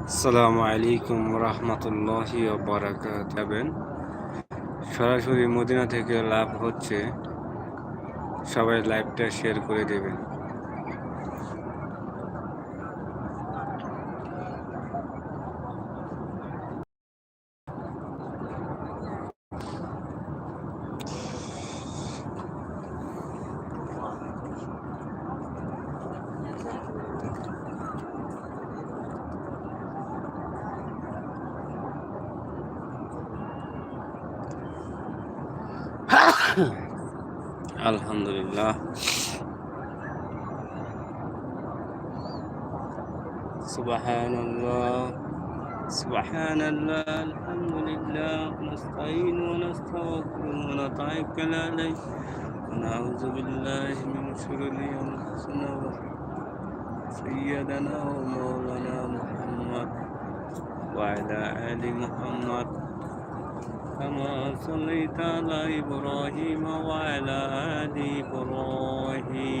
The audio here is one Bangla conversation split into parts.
আসসালামু আলাইকুম রহমতুল্লাহি যাবেন সরাসরি মদিনা থেকে লাভ হচ্ছে সবাই লাইভটা শেয়ার করে দেবেন। سبحان الله سبحان الله الحمد لله نستعين ونستغفر ونتوكل عليه ونعوذ بالله من شرور أنفسنا سيدنا ومولانا محمد وعلى آل محمد. كما صليت على إبراهيم وعلى آل إبراهيم.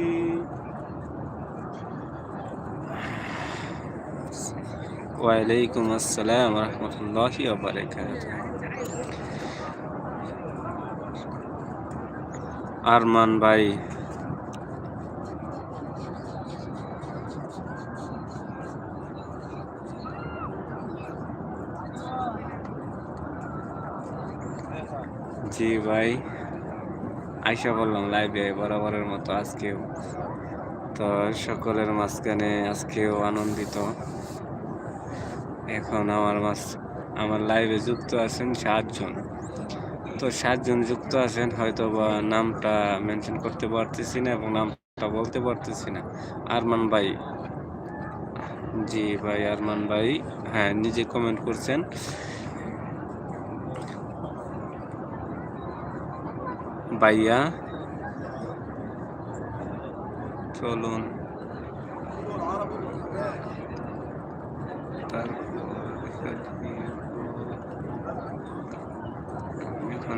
ওয়ালাইকুম আসসালাম রহমতুল্লাহ আরমান ভাই। জি ভাই, আইসা বললাম লাইভে বরাবরের মতো আজকেও। তো সকলের মাঝখানে আজকেও আনন্দিত। এখন আমার মাস, আমার লাইভে যুক্ত আছেন সাতজন। তো সাতজন যুক্ত আছেন হয়তো বা নামটা মেনশন করতে পারতেছি না এবং নামটা বলতে পারতেছি না। আরমান ভাই। জি ভাই, আরমান ভাই। হ্যাঁ নিজে কমেন্ট করছেন। ভাইয়া। চলুন।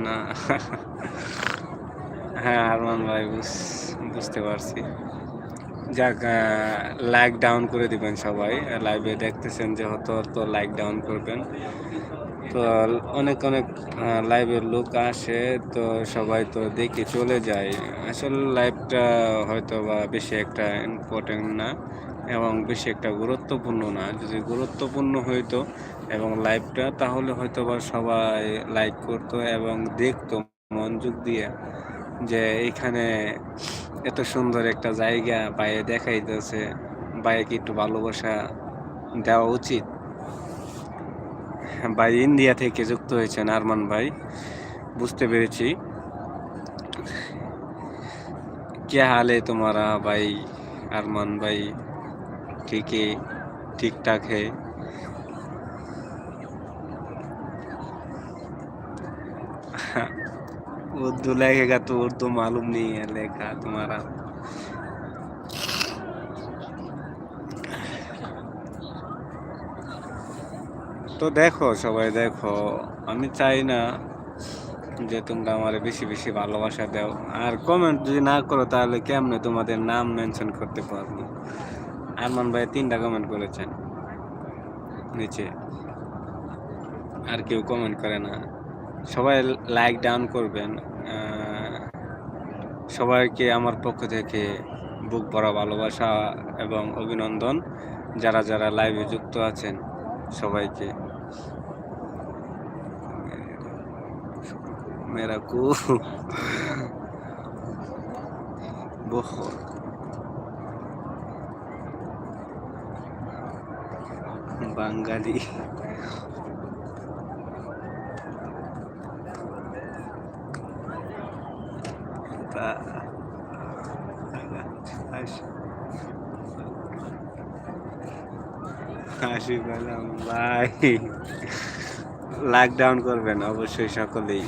না। হ্যাঁ আরমান ভাই বুঝতে পারছি। যাক লাইক ডাউন করে দিবেন সবাই। লাইভে দেখতেছেন যেহেতু তো লাইক ডাউন করবেন। তো অনেক অনেক লাইভের লোক আসে, তো সবাই তো দেখে চলে যায়। আসলে লাইভটা হয়তো বা বেশি একটা ইম্পর্টেন্ট না এবং বেশি একটা গুরুত্বপূর্ণ না। যদি গুরুত্বপূর্ণ হইতো এবং লাইভটা তাহলে হয়তো বা সবাই লাইক করতো এবং দেখতো মনোযোগ দিয়ে যে এখানে এত সুন্দর একটা জায়গা, বাইরে দেখাইতেছে বাইকে একটু ভালোবাসা দেওয়া উচিত? ভাই ইন্ডিয়া থেকে যুক্ত হয়েছেন আরমান ভাই, বুঝতে পেরেছি। কে হালে তোমারা ভাই? আরমান ভাই, ঠিকই, ঠিকঠাক হে। उर्दू लिखेगा तो उर्दू मालूम नहीं है लेखा तुम्हारा তো দেখো সবাই দেখো আমি চাই না যে তোমরা আমার বেশি বেশি ভালোবাসা দাও আর কমেন্ট যদি না করো তাহলে কেমনে তোমাদের নাম মেনশন করতে পারবো আরমান ভাই তিনটা কমেন্ট করেছেন নিচে আর কেউ কমেন্ট করে না সবাই লাইক ডাউন করবেন সবাইকে আমার পক্ষ থেকে বুক ভরা ভালোবাসা এবং অভিনন্দন। যারা যারা লাইভে যুক্ত আছেন, সবাইকে। মেরা কু। বাঙালি। হাসির গেলাম ভাই লাকডাউন করবেন অবশ্যই সকলেই।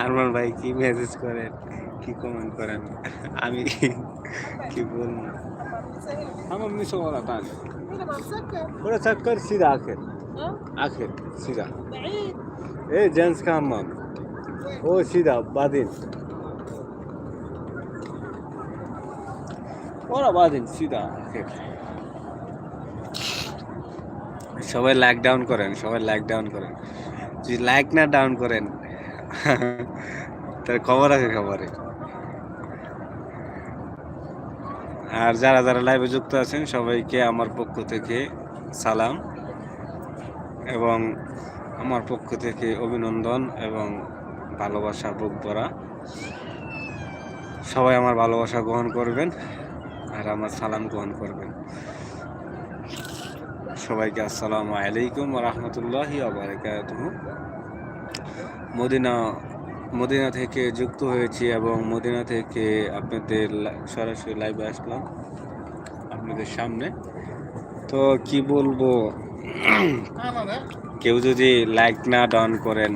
আরমান ভাই কি মেসেজ করেন কি কমেন্ট করেন? আমি কি বলব? আমার মিশো বলা তান ওরা চাট কর সিধা আখের। হ্যাঁ? আখের সিধা। এ জেন্টস কাম ও সিধা বাদিন। ওরা বাদিন সিধা আখের। সবাই লাইক ডাউন করেন, সবাই লাইক ডাউন করেন। যদি লাইক না ডাউন করেন তার খবর আছে খবরে। আর যারা যারা লাইভে যুক্ত আছেন, সবাইকে আমার পক্ষ থেকে সালাম এবং আমার পক্ষ থেকে অভিনন্দন এবং ভালোবাসা, বুক ভরা। সবাই আমার ভালোবাসা গ্রহণ করবেন আর আমার সালাম গ্রহণ করবেন। সবাইকে আসসালামু আলাইকুম রহমতুল্লাহ আবরকাত মদিনা মদিনা থেকে যুক্ত হয়েছি এবং মদিনা থেকে আপনাদের সরাসরি লাইভে আসলাম আপনাদের সামনে। তো কি বলব? কেউ যদি লাইক না ডান করেন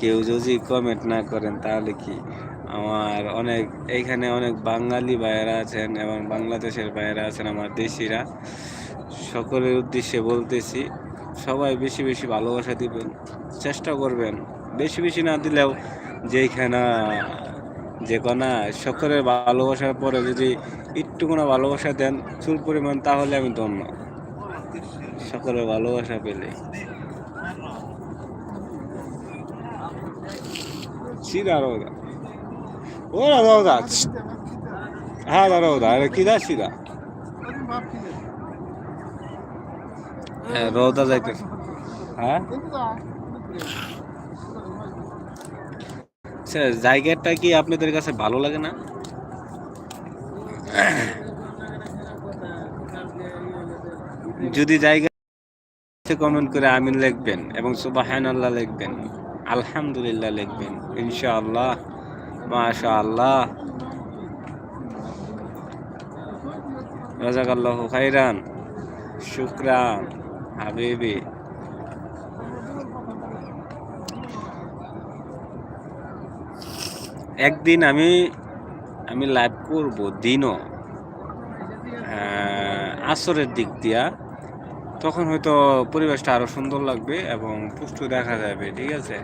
কেউ যদি কমেন্ট না করেন তাহলে কি? আমার অনেক এইখানে অনেক বাঙালি ভাইয়েরা আছেন এবং বাংলাদেশের ভাইয়েরা আছেন আমার দেশিরা। সকলের উদ্দেশ্যে বলতেছি, সবাই বেশি বেশি ভালোবাসা দিবেন, চেষ্টা করবেন। বেশি বেশি না দিলেও যেইখানে যে কোনা সকলের ভালোবাসার পরে যদি একটু কোনো ভালোবাসা দেন, চুল পরিমাণ তাহলে আমি ধন্য। সকলের ভালোবাসা পেলে। সিধা রোদা ওরা রোদা হ্যাঁ রোদা আরে কিদা হ্যাঁ রোদা যাইতে হ্যাঁ? আচ্ছা জায়গাটা কি আপনাদের কাছে ভালো লাগে না? যদি জায়গা কমেন্ট করে আমিন লিখবেন এবং সুবাহান আল্লাহ লিখবেন। আলহামদুলিল্লাহ লিখবেন ইনশা ইনশাআল্লাহ মাশা আল্লাহ রাজাকাল্লাহ খাইরান শুক্রান। হাবিবি। একদিন আমি আমি লাইভ করব দিনও আসরের দিক দিয়া। তখন হয়তো পরিবেশটা আরও সুন্দর লাগবে এবং পুষ্ট দেখা যাবে, ঠিক আছে?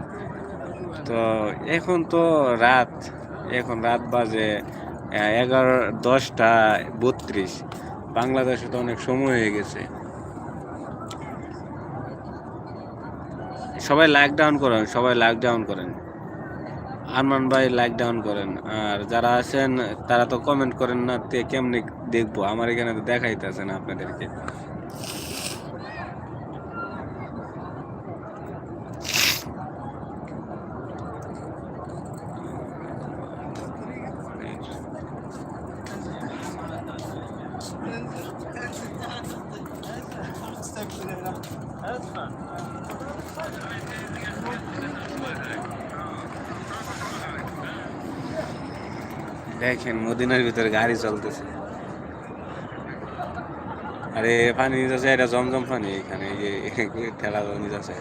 তো এখন তো রাত, এখন রাত বাজে এগারো, দশটা বত্রিশ। বাংলাদেশে তো অনেক সময় হয়ে গেছে। সবাই লাইক ডাউন করেন, সবাই লাইক ডাউন করেন। আরমান ভাই লাইক ডাউন করেন, আর যারা আছেন, তারা তো কমেন্ট করেন না, তে কেমনে দেখব? আমার এখানে তো দেখাইতেছে না আপনাদেরকে। দেখেন, মদিনার ভিতরে গাড়ি চলতেছে। আরে, পানি যাচ্ছে, এটা জমজম পানি এখানে, এই ঠেলা জমি যাচ্ছে।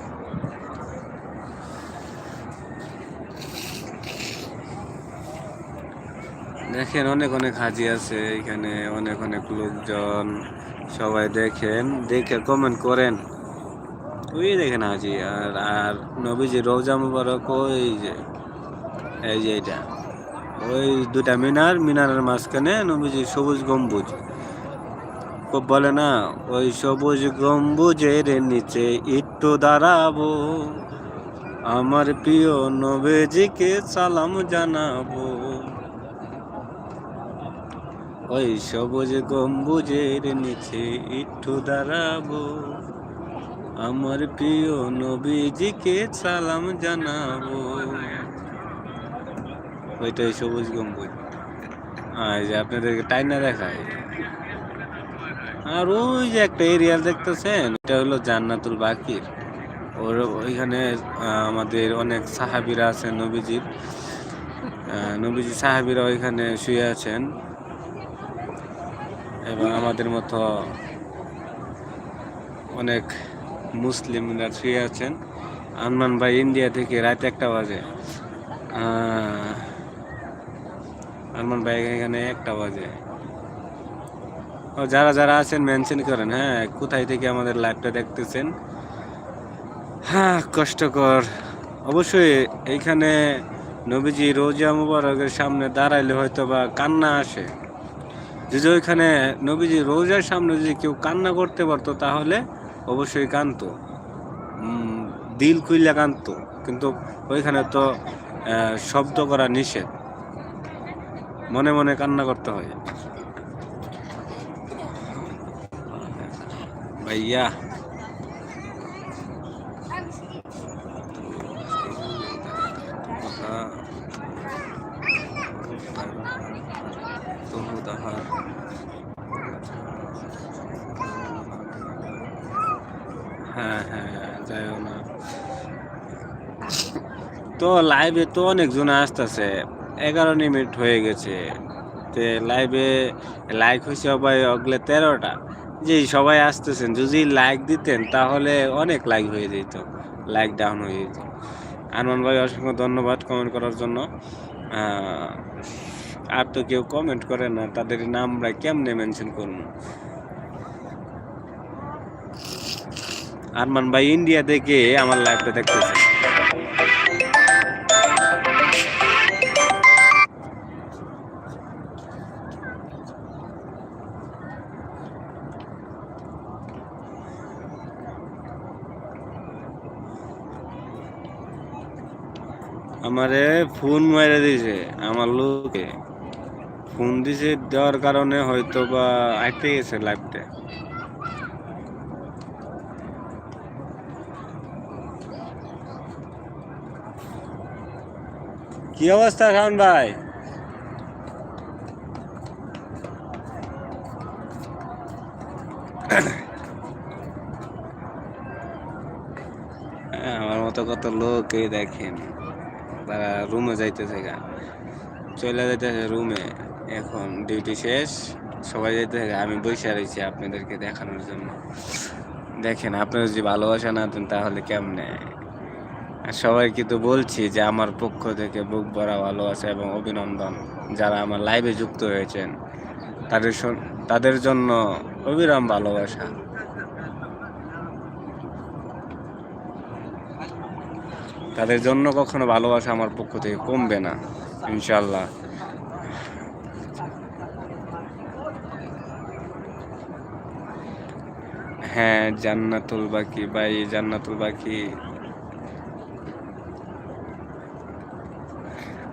দেখেন, অনেক অনেক হাজি আছে এখানে, অনেক অনেক লোকজন, সবাই দেখেন, দেখে কমেন্ট করেন। ওই দেখেন হাজি, আর আর নবীজি রোজা মুবারক, ওই যে, এই যে এটা। ওই দুটা মিনার, মিনারের মাঝখানে নবীজি সবুজ গম্বুজ। বলে না, ওই সবুজ গম্বুজের নিচে একটু দাঁড়াবো। আমার প্রিয় নবীজিকে সালাম জানাব। ওই সবুজ গম্বুজের নিচে একটু দাঁড়াবো। আমার প্রিয় নবীজিকে সালাম জানাব। ওইটাই সবুজ গম্বুজ। এই যে আপনাদেরকে টাইনা দেখায় আর ওই যে একটা এরিয়া দেখতেছেন, এটা হলো জান্নাতুল বাকির। ওর ওইখানে আমাদের অনেক সাহাবিরা আছেন নবীজির। নবীজি সাহাবিরা ওইখানে শুয়ে আছেন। এবং আমাদের মতো অনেক মুসলিমরা শুয়ে আছেন। আনমান ভাই, ইন্ডিয়া থেকে রাত একটা বাজে। আহ, আনমান ভাই এখানে একটা বাজে। ও যারা যারা আছেন মেনশন করেন হ্যাঁ কোথায় থেকে আমাদের লাইভটা দেখতেছেন? হ্যাঁ কষ্টকর। অবশ্যই এইখানে নবীজি রোজা মুবারকের সামনে দাঁড়াইলে হয়তো বা কান্না আসে। যদি ওইখানে নবীজি রোজার সামনে যদি কেউ কান্না করতে পারতো তাহলে অবশ্যই কানতো দিল খুইলে কানতো কিন্তু ওইখানে তো শব্দ করা নিষেধ। মনে মনে কান্না করতে হয়। ভাইয়া। হ্যাঁ হ্যাঁ যাইও না। তো লাইভে তো অনেকজন আসতেছে। এগারো মিনিট হয়ে গেছে। তে লাইভে লাইক হয়েছে সবাই অগলে তেরোটা। যে সবাই আসতেছেন। যদি লাইক দিতেন তাহলে অনেক লাইক হয়ে যেত লাইক ডাউন হয়ে যেত। আনমান ভাই, অসংখ্য ধন্যবাদ কমেন্ট করার জন্য। আর তো কেউ কমেন্ট করে না, তাদের নাম আমরা কেমনে মেনশন করুন আরমান ভাই ইন্ডিয়া থেকে আমার লাইভটা দেখতেছে আমারে ফোন মেরে দিয়েছে আমার লোকে। ফোন দিছে দেওয়ার কারণে হয়তো বা আইতে গেছে লাইভটা কি অবস্থা শাওন ভাই? হ্যাঁ, আমার মতো কত লোক এই দেখেন। তারা রুমে যাইতেছে গা। চলে যাইতেছে রুমে এখন ডিউটি শেষ, সবাই যাইতেছে গা। আমি বসে রয়েছি আপনাদেরকে দেখানোর জন্য। দেখেন, আপনারা যদি ভালোবাসা না দেন তাহলে কেমনে? আর সবাইকে তো বলছি যে আমার পক্ষ থেকে বুক ভরা ভালোবাসা এবং অভিনন্দন। যারা আমার লাইভে যুক্ত হয়েছেন, তাদের তাদের জন্য অবিরাম ভালোবাসা। তাদের জন্য কখনো ভালোবাসা আমার পক্ষ থেকে কমবে না ইনশাল্লাহ হ্যাঁ জান্নাতুল বাকি, ভাই, জান্নাতুল বাকি।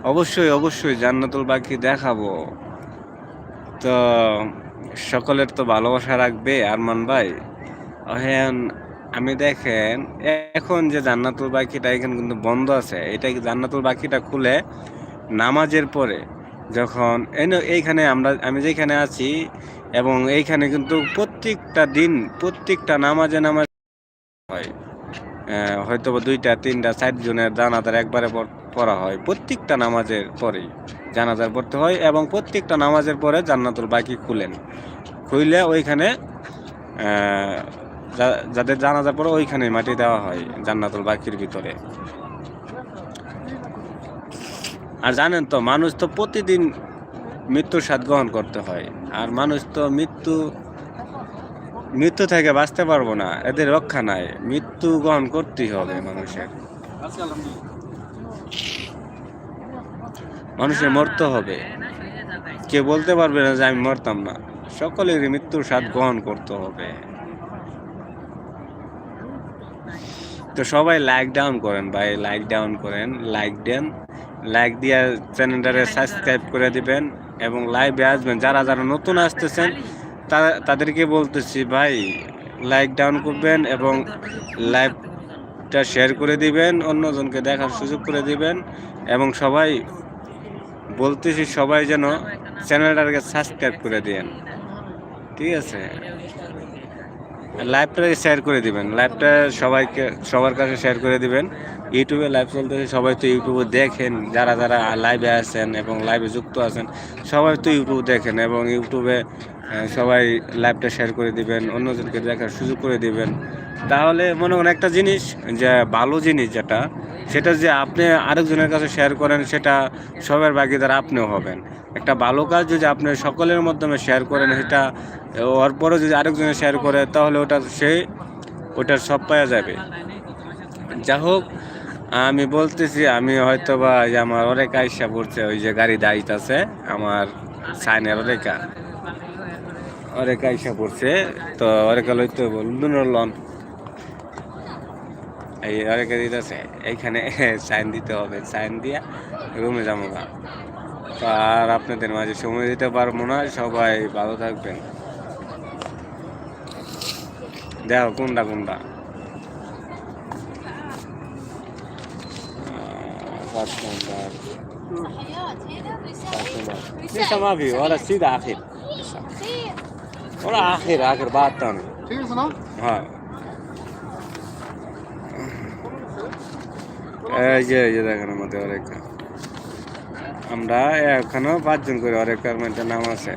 অবশ্যই অবশ্যই জান্নাতুল বাকি দেখাবো। তো, সকলের তো ভালোবাসা রাখবে, আরমান ভাই। এখন আমি দেখেন, এখন যে জান্নাতুল বাকিটা এখানে কিন্তু বন্ধ আছে, এটা জান্নাতুল বাকিটা খুলে নামাজের পরে যখন এনে- এইখানে আমরা, আমি যেখানে আছি এবং এইখানে কিন্তু প্রত্যেকটা দিন, প্রত্যেকটা নামাজে নামাজ হয়। হয়তো দুইটা, তিনটা চার জনের জানাজার একবারে পড়া হয়, প্রত্যেকটা নামাজের পরেই জানাজার পড়তে হয় এবং প্রত্যেকটা নামাজের পরে জান্নাতুল বাকি খুলেন। খুইলে ওইখানে যাদের জানাজার পরে ওইখানে মাটি দেওয়া হয়, জান্নাতুল বাকির ভিতরে। আর জানেন তো, মানুষ তো প্রতিদিন মৃত্যুর স্বাদ গ্রহণ করতে হয়। আর মানুষ তো মৃত্যু মৃত্যু থেকে বাঁচতে পারব না, এদের রক্ষা নাই। মৃত্যু গ্রহণ করতেই হবে মানুষের। মানুষের মরতে হবে। কে বলতে পারবে না যে আমি মরতাম না। সকলেরই মৃত্যুর স্বাদ গ্রহণ করতে হবে। তো সবাই লাইক ডাউন করেন ভাই লাইক ডাউন করেন লাইক দেন লাইক দিয়ে চ্যানেলটারে সাবস্ক্রাইব করে দিবেন এবং লাইভে আসবেন। যারা যারা নতুন আসতেছেন তারা তাদেরকে বলতেছি ভাই লাইক ডাউন করবেন এবং লাইভটা শেয়ার করে দিবেন অন্যজনকে দেখার সুযোগ করে দিবেন এবং সবাই বলতেছি সবাই যেন চ্যানেলটাকে সাবস্ক্রাইব করে দেন। ঠিক আছে? লাইভটা শেয়ার করে দিবেন। লাইভটা সবাইকে, সবার কাছে শেয়ার করে দিবেন। ইউটিউবে লাইভ চলতেছে, সবাই তো ইউটিউবে দেখেন। যারা যারা লাইভে আছেন এবং লাইভে যুক্ত আছেন, সবাই তো ইউটিউব দেখেন এবং ইউটিউবে সবাই লাইভটা শেয়ার করে দিবেন, অন্যজনকে দেখার সুযোগ করে দিবেন। তাহলে মনে করেন একটা জিনিস, যে ভালো জিনিস যেটা, সেটা যে আপনি আরেকজনের কাছে শেয়ার করেন, সেটা সবার ভাগিদার আপনিও হবেন। একটা ভালো কাজ যদি আপনি সকলের মাধ্যমে শেয়ার করেন, সেটা ওর পরে যদি আরেকজনে শেয়ার করে, তাহলে ওটা সে, ওটার সব পাওয়া যাবে। যা হোক, আমি বলতেছি, আমি হয়তো বা আমার অনেক আইসা পড়ছে, ওই যে গাড়ি দায়িত আছে, আমার সাইনের অনেকা অনেক আইসা পড়ছে তো অনেক লইতে বলুন লন। এই অনেক দিতেছে এইখানে সাইন দিতে হবে সাইন দিয়া রুমে যাব না তো আর আপনাদের মাঝে সময় দিতে পারব না সবাই ভালো থাকবেন। দেখো কোনটা কোনটা। পাঁচ নম্বর। পাঁচ নম্বর। ওরা সিধা আখির। ওরা আখের আখের বাদটা না ঠিক আছে না? হ্যাঁ। এই যে এই যে দেখেন আমাদের অনেক আমরা এখনও পাঁচজন করে অনেক কর্মেন্টের নাম আছে।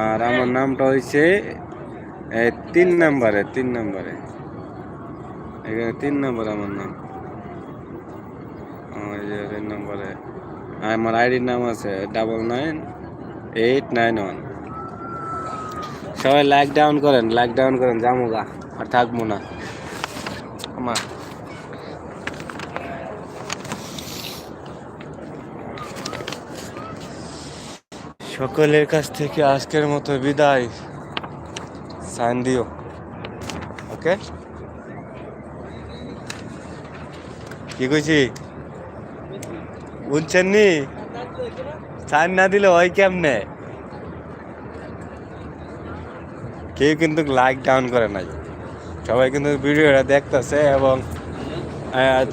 আর আমার নামটা হয়েছে তিন নম্বরে তিন নম্বরে। এখানে তিন নম্বর আমার নাম। আমার তিন নম্বরে। আমার আইডির নাম আছে double nine eight nine one সবাই লাইক ডাউন করেন লাইক ডাউন করেন যাব গা আর থাকব না। আমার সকলের কাছ থেকে আজকের মতো বিদায়। সাইন দিও। ওকে? কি কইছি? বুঝছেন নি? সাইন না দিলে হয় কেমনে? কেউ কিন্তু লাইক ডাউন করে নাই। সবাই কিন্তু ভিডিওটা দেখতেছে এবং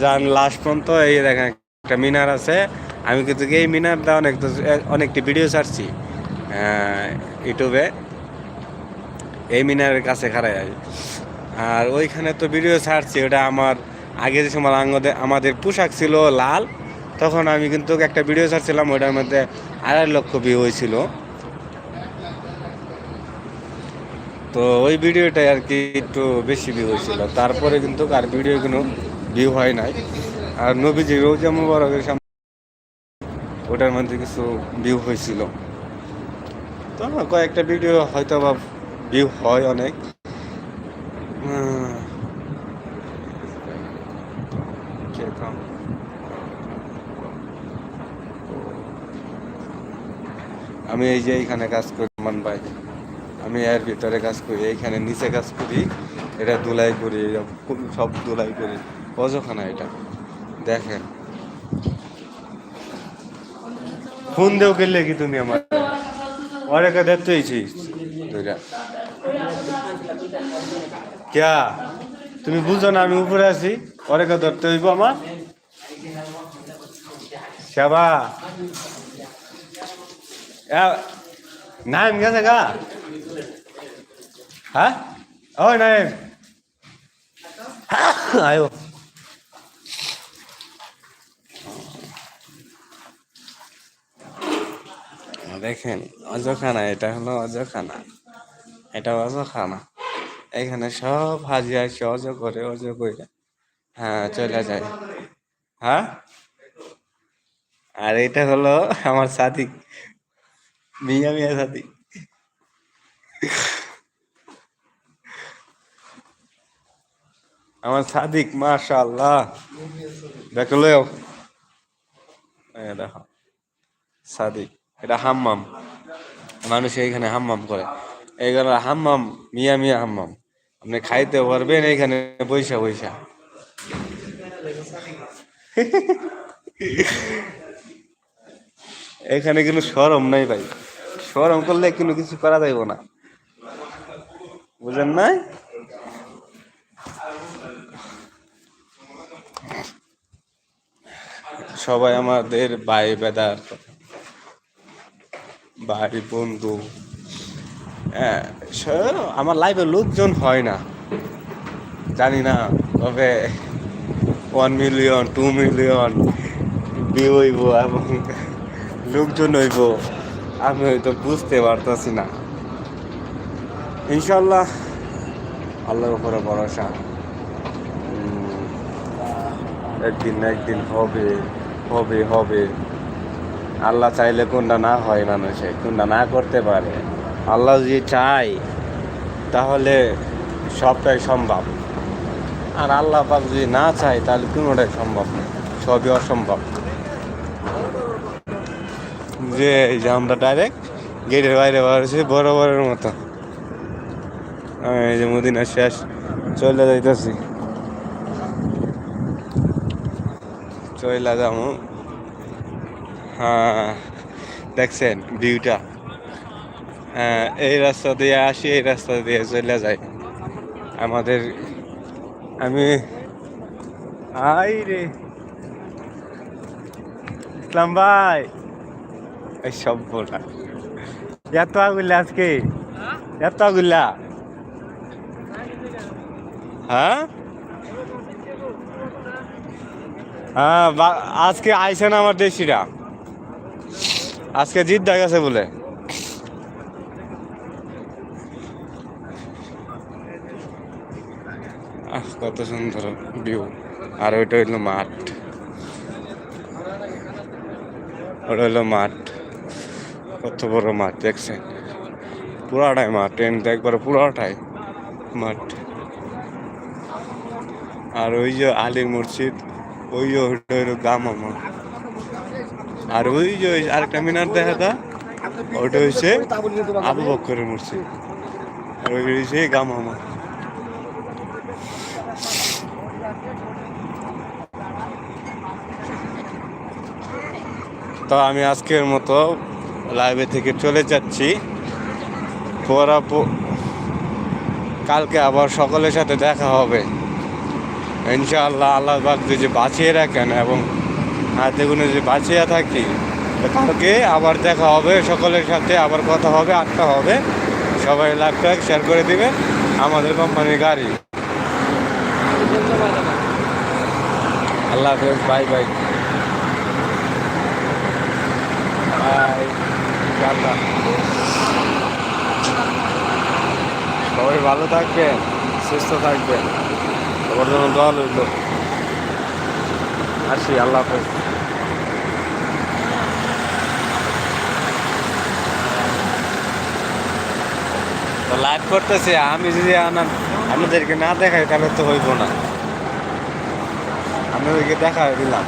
যান লাস্ট পর্যন্ত এই দেখেন একটা মিনার আছে। আমি কিন্তু এই মিনার মিনারটা অনেক অনেকটি ভিডিও ছাড়ছি ইউটিউবে এই মিনারের কাছে আছি। আর ওইখানে তো ভিডিও ছাড়ছি, ওটা আমার আগে যে সময় আমাদের আমাদের পোশাক ছিল লাল, তখন আমি কিন্তু একটা ভিডিও ছাড়ছিলাম ওইটার মধ্যে আড়াই লক্ষ ভিউ হয়েছিল। তো ওই ভিডিওটাই আর কি একটু বেশি ভিউ হয়েছিল। তারপরে কিন্তু আর ভিডিও কোনো ভিউ হয় নাই। আর নবীজি রোজা মুবারকের সামনে ওটার মধ্যে কিছু ভিউ হয়েছিল। তো কয়েকটা ভিডিও হয়তো বা ভিউ হয় অনেক। আমি এই যে এইখানে কাজ করি, মান ভাই। আমি এর ভিতরে কাজ করি, এইখানে নিচে কাজ করি, এটা ধুলাই করি সব ধুলাই করি। অযখানা এটা? দেখেন। ফোন দেও গেলে কি তুমি আমার? অনেকে দেখতে ক্যা? তুমি বুঝো না আমি উপরে আছি? অনেকে ধরতে হইব আমার? সেবা নাম গেছে গা? হ্যাঁ ওই নাইম আয়ো দেখেন, অজখানা, এটা হলো অজখানা। এটা অজখানা। এখানে সব হাজি আসে, অজ করে অজ করে। হ্যাঁ চলে যায়। হ্যাঁ? আর এটা হলো আমার সাদিক, মিয়া মিয়া সাদিক। আমার সাদিক, মাশাআল্লাহ। দেখো লও দেখো, সাদিক। এটা হাম্মাম। মানুষ এইখানে হাম্মাম করে। এইখানে হাম্মাম, মিয়া মিয়া হাম্মাম। আপনি খাইতে পারবেন এইখানে বৈশা বৈশা। এখানে কিন্তু সরম নাই ভাই। সরম করলে কিন্তু কিছু করা যাইব না। বুঝেন নাই? সবাই আমাদের ভাই বেদার। ভাই বন্ধু। হ্যাঁ, আমার লাইফে লোকজন হয় না। জানি না তবে ওয়ান মিলিয়ন টু মিলিয়ন হইব এবং লোকজন হইব আমি হয়তো বুঝতে পারতাছি না। ইনশাল্লাহ আল্লাহর উপরে ভরসা। একদিন না একদিন হবে হবে হবে। আল্লাহ চাইলে কোনটা না হয় মানুষে কোনটা না করতে পারে। আল্লাহ যদি চায়, তাহলে সবটাই সম্ভব। আর আল্লাহ পাক যদি না চায়, তাহলে কোনোটাই সম্ভব না, সবই অসম্ভব। যে এই যে আমরা ডাইরেক্ট গেটের বাইরে বাড়ছি বরাবরের মতো। এই যে মদিনা শেষ, চলে যাইতেছি। চলে যাব হ্যাঁ দেখছেন ভিউটা হ্যাঁ এই রাস্তা দিয়ে আসি, এই রাস্তা দিয়ে চলে যাই। আমাদের, আমি, আই রে। ইসলাম ভাই। এই সব বলা এত আগুল্লা আজকে? এত আগুল্লা হ্যাঁ? হ্যাঁ আজকে আইসে না আমার দেশিরা। আজকে জিত দেখা গেছে বলে। কত সুন্দর ভিউ আর ওইটা হইল মাঠ। ওটা হইল মাঠ। কত বড় মাঠ, দেখছেন? পুরাটাই মাঠ, ট্রেন একবার পুরাটাই মাঠ। আর ওই যে আলীর মসজিদ। ওই ওইটা হইল গামামা আর ওই যে ওই আরেকটা মিনার দেখা দা ওটা হচ্ছে আবু বক্করের মসজিদ। আর ওই হচ্ছে গামামা তো আমি আজকের মতো লাইভে থেকে চলে যাচ্ছি। পরা কালকে আবার সকলের সাথে দেখা হবে। ইনশাআল্লাহ আল্লাহ পাক যদি বাঁচিয়ে রাখেন এবং হাতে গুনে যদি বাঁচিয়ে থাকি কালকে আবার দেখা হবে, সকলের সাথে আবার কথা হবে আটটা হবে। সবাই লাইভটা শেয়ার করে দিবেন। আমাদের কোম্পানির গাড়ি। আল্লাহ হাফেজ, বাই বাই। সবাই ভালো থাকবেন, সুস্থ থাকবেন। সবার জন্য দোয়া রইল আসি আল্লাহ হাফেজ তো লাইভ করতেছি, আমি যদি আনার আপনাদেরকে না দেখাই, তাহলে তো হইব না। আপনাদেরকে দেখা দিলাম।